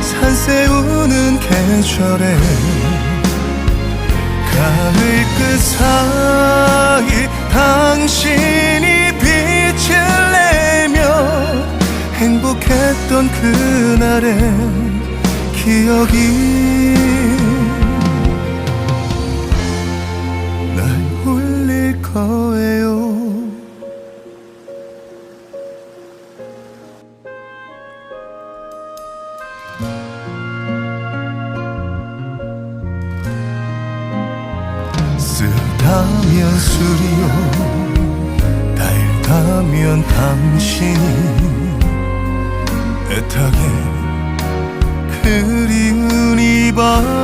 산세우는 계절에 가을 끝 사이 당신이 빛을 내며 행복했던 그날의 기억이 날 울릴 거예요. 쓰다면 술이요 달다면 당신이 애타게 그리운 이밤